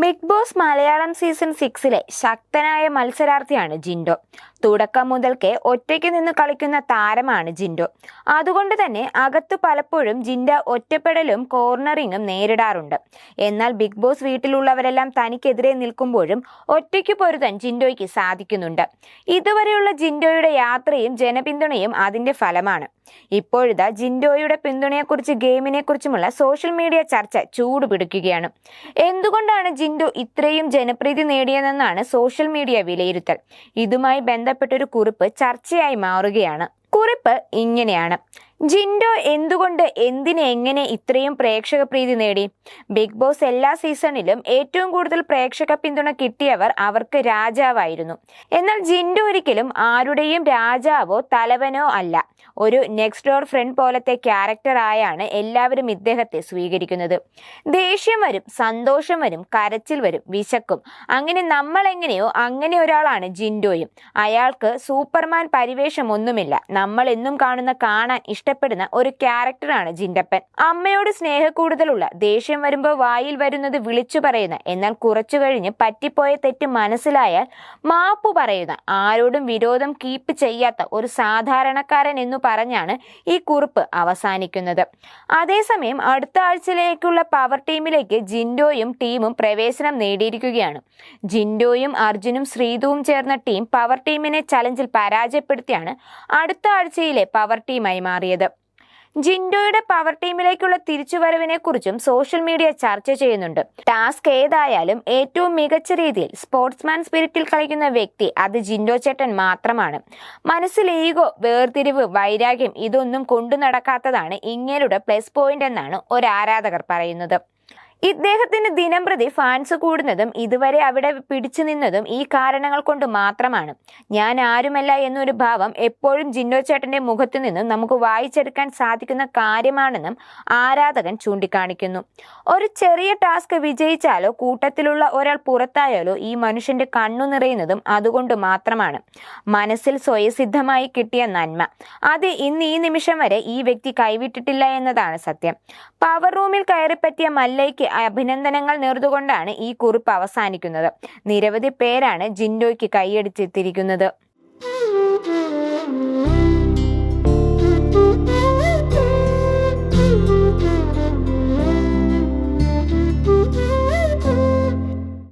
Big boss Malayalam season സിക്സിലെ ശക്തനായ മത്സരാർത്ഥിയാണ് ജിൻഡോ. തുടക്കം മുതൽക്കേ ഒറ്റയ്ക്ക് നിന്ന് കളിക്കുന്ന താരമാണ് ജിൻഡോ. അതുകൊണ്ട് തന്നെ അകത്ത് പലപ്പോഴും ജിൻഡ ഒറ്റപ്പെടലും കോർണറിങ്ങും നേരിടാറുണ്ട്. എന്നാൽ ബിഗ് ബോസ് വീട്ടിലുള്ളവരെല്ലാം തനിക്കെതിരെ നിൽക്കുമ്പോഴും ഒറ്റയ്ക്ക് പൊരുതാൻ ജിൻഡോയ്ക്ക് സാധിക്കുന്നുണ്ട്. ഇതുവരെയുള്ള ജിൻഡോയുടെ യാത്രയും ജനപിന്തുണയും അതിന്റെ ഫലമാണ്. ഇപ്പോഴിതാ ജിൻഡോയുടെ പിന്തുണയെക്കുറിച്ച് ഗെയിമിനെക്കുറിച്ചുമുള്ള സോഷ്യൽ മീഡിയ ചർച്ച ചൂടുപിടിക്കുകയാണ്. എന്തുകൊണ്ടാണ് ജിൻഡോ ഇത്രയും ജനപ്രീതി നേടിയതെന്നാണ് സോഷ്യൽ മീഡിയ വിലയിരുത്തൽ. ഇതുമായി ബന്ധപ്പെട്ടൊരു കുറിപ്പ് ചർച്ചയായി മാറുകയാണ്. കുറിപ്പ് ഇങ്ങനെയാണ്. ജിൻഡോ എന്തുകൊണ്ട് എന്തിനെ എങ്ങനെ ഇത്രയും പ്രേക്ഷക പ്രീതി നേടി? ബിഗ് ബോസ് എല്ലാ സീസണിലും ഏറ്റവും കൂടുതൽ പ്രേക്ഷക പിന്തുണ കിട്ടിയവർ അവർക്ക് രാജാവായിരുന്നു. എന്നാൽ ജിൻഡോ ഒരിക്കലും ആരുടെയും രാജാവോ തലവനോ അല്ല. ഒരു നെക്സ്റ്റ് ഡോർ ഫ്രണ്ട് പോലത്തെ ക്യാരക്ടറായാണ് എല്ലാവരും ഇദ്ദേഹത്തെ സ്വീകരിക്കുന്നത്. ദേഷ്യം വരും സന്തോഷം വരും കരച്ചിൽ വരും വിശക്കും. അങ്ങനെ നമ്മൾ എങ്ങനെയോ അങ്ങനെ ഒരാളാണ് ജിൻഡോയും. അയാൾക്ക് സൂപ്പർമാൻ പരിവേഷമൊന്നുമില്ല. നമ്മൾ എന്നും കാണുന്ന കാണാൻ ഇഷ്ടപ്പെടുന്ന ഒരു ക്യാരക്ടറാണ് ജിൻഡപ്പൻ. അമ്മയോട് സ്നേഹക്കൂടുതലുള്ള ദേഷ്യം വരുമ്പോൾ വായിൽ വരുന്നത് വിളിച്ചു പറയുന്ന എന്നാൽ കുറച്ചു കഴിഞ്ഞ് പറ്റിപ്പോയ തെറ്റ് മനസ്സിലായാൽ മാപ്പ് പറയുന്ന ആരോടും വിരോധം കീപ്പ് ചെയ്യാത്ത ഒരു സാധാരണക്കാരൻ എന്നു പറഞ്ഞാണ് ഈ കുറിപ്പ് അവസാനിക്കുന്നത്. അതേസമയം അടുത്ത ആഴ്ചയിലേക്കുള്ള പവർ ടീമിലേക്ക് ജിൻഡോയും ടീമും പ്രവേശനം നേടിയിരിക്കുകയാണ്. ജിൻഡോയും അർജുനും ശ്രീതുവും ചേർന്ന ടീം പവർ ടീമിനെ ചലഞ്ചിൽ പരാജയപ്പെടുത്തിയാണ് അടുത്ത ആഴ്ചയിലെ പവർ ടീമായി മാറിയത്. ജിൻഡോയുടെ പവർ ടീമിലേക്കുള്ള തിരിച്ചുവരവിനെ കുറിച്ചും സോഷ്യൽ മീഡിയ ചർച്ച ചെയ്യുന്നുണ്ട്. ടാസ്ക് ഏതായാലും ഏറ്റവും മികച്ച രീതിയിൽ സ്പോർട്സ്മാൻ സ്പിരിറ്റിൽ കളിക്കുന്ന വ്യക്തി അത് ജിൻഡോ ചേട്ടൻ മാത്രമാണ്. മനസ്സിൽ ഈഗോ വേർതിരിവ് വൈരാഗ്യം ഇതൊന്നും കൊണ്ടു നടക്കാത്തതാണ് ഇങ്ങനെയുടെ പ്ലസ് പോയിന്റ് എന്നാണ് ഒരു ആരാധകർ പറയുന്നത്. ഇദ്ദേഹത്തിന് ദിനം പ്രതി ഫാൻസ് കൂടുന്നതും ഇതുവരെ അവിടെ പിടിച്ചു നിന്നതും ഈ കാരണങ്ങൾ കൊണ്ട് മാത്രമാണ്. ഞാൻ ആരുമല്ല എന്നൊരു ഭാവം എപ്പോഴും ജിന്നോ ചേട്ടന്റെ മുഖത്തു നിന്നും നമുക്ക് വായിച്ചെടുക്കാൻ സാധിക്കുന്ന കാര്യമാണെന്നും ആരാധകൻ ചൂണ്ടിക്കാണിക്കുന്നു. ഒരു ചെറിയ ടാസ്ക് വിജയിച്ചാലോ കൂട്ടത്തിലുള്ള ഒരാൾ പുറത്തായാലോ ഈ മനുഷ്യന്റെ കണ്ണു നിറയുന്നതും അതുകൊണ്ട് മാത്രമാണ്. മനസ്സിൽ സ്വയസിദ്ധമായി കിട്ടിയ നന്മ. അത് ഇന്ന് ഈ നിമിഷം വരെ ഈ വ്യക്തി കൈവിട്ടിട്ടില്ല എന്നതാണ് സത്യം. പവർ റൂമിൽ കയറിപ്പറ്റിയ മല്ലയ്ക്ക് അഭിനന്ദനങ്ങൾ നേർന്നുകൊണ്ടാണ് ഈ കുറിപ്പ് അവസാനിക്കുന്നത്. നിരവധി പേരാണ് ജിൻഡോയ്ക്ക് കൈയടിച്ചെത്തിയിരിക്കുന്നത്